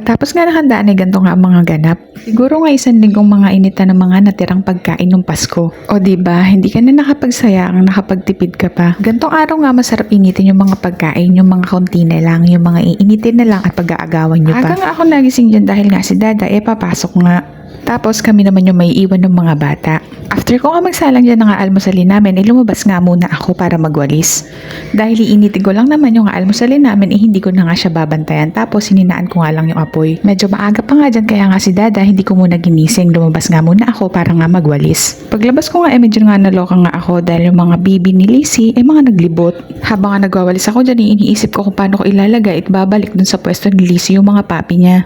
Tapos nga nakandaan ay ganito nga ang mga ganap. Siguro nga isang linggong mga inita ng mga natirang pagkain ng Pasko. O di ba hindi ka na nakapagsaya ang nakapagtipid ka pa. Gantong araw nga masarap initin yung mga pagkain, yung mga konti na lang, yung mga iinitin na lang at pag-aagawan nyo pa. Aga nga ako nagising dyan dahil nga si Dada eh papasok nga. Tapos kami naman yung may iwan ng mga bata. After ko nga magsalang dyan ng almusalin namin, eh lumabas nga muna ako para magwalis. Dahil iinitin ko lang naman yung almusalin namin, eh hindi ko na nga siya babantayan. Tapos sininaan ko nga lang yung apoy. Medyo maaga pa nga dyan, kaya nga si Dada, hindi ko muna ginising. Lumabas nga muna ako para nga magwalis. Paglabas ko nga, eh medyo nga naloka nga ako dahil yung mga bibi ni Lizzie, eh mga naglibot. Habang nga nagwawalis ako dyan, eh, iniisip ko kung paano ko ilalagay at babalik dun sa pwesto ni Lizzie yung mga papi niya.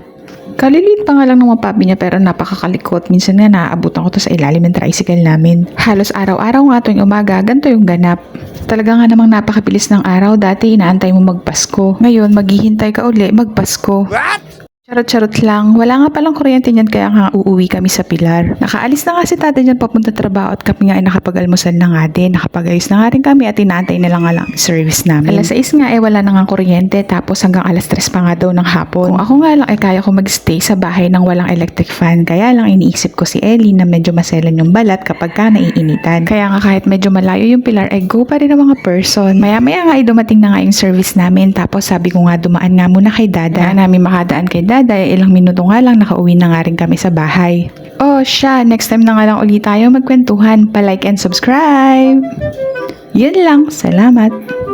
Kaliliit pa nga lang ng mga papi niya pero napakakalikot. Minsan nga naaabutan ko to sa ilalim ng tricycle namin. Halos araw-araw nga tuwing umaga, ganito yung ganap. Talaga nga namang napakabilis ng araw. Dati inaantay mo magpasko. Ngayon, maghihintay ka uli magpasko. Charot-charot lang. Wala nga palang kuryente niyan kaya nga uuwi kami sa Pilar. Nakaalis na nga si tatay niyan papunta trabaho at kami nga ay nakapag-almusal na nga din. Nakapag-ayos na nga rin kami at inaantay na lang nga lang ang service namin. Alas 6 nga eh wala na nga kuryente tapos hanggang alas 3 pa nga daw ng hapon. Kung ako nga lang ay kaya ko magstay sa bahay ng walang electric fan. Kaya lang iniisip ko si Ellie na medyo maselan yung balat kapag ka naiinitan. Kaya nga kahit medyo malayo yung Pilar ay go pa rin ang mga person. Maya-maya nga ay dumating na nga yung service namin tapos sabi ko nga dumaan nga muna kay Dada. Kaya namin makadaan kay Dada eh ilang minuto nga lang nakauwi na nga rin kami sa bahay. Oh, siya, next time na nga lang ulit tayo magkwentuhan. Pa-like and subscribe! Yun lang, salamat!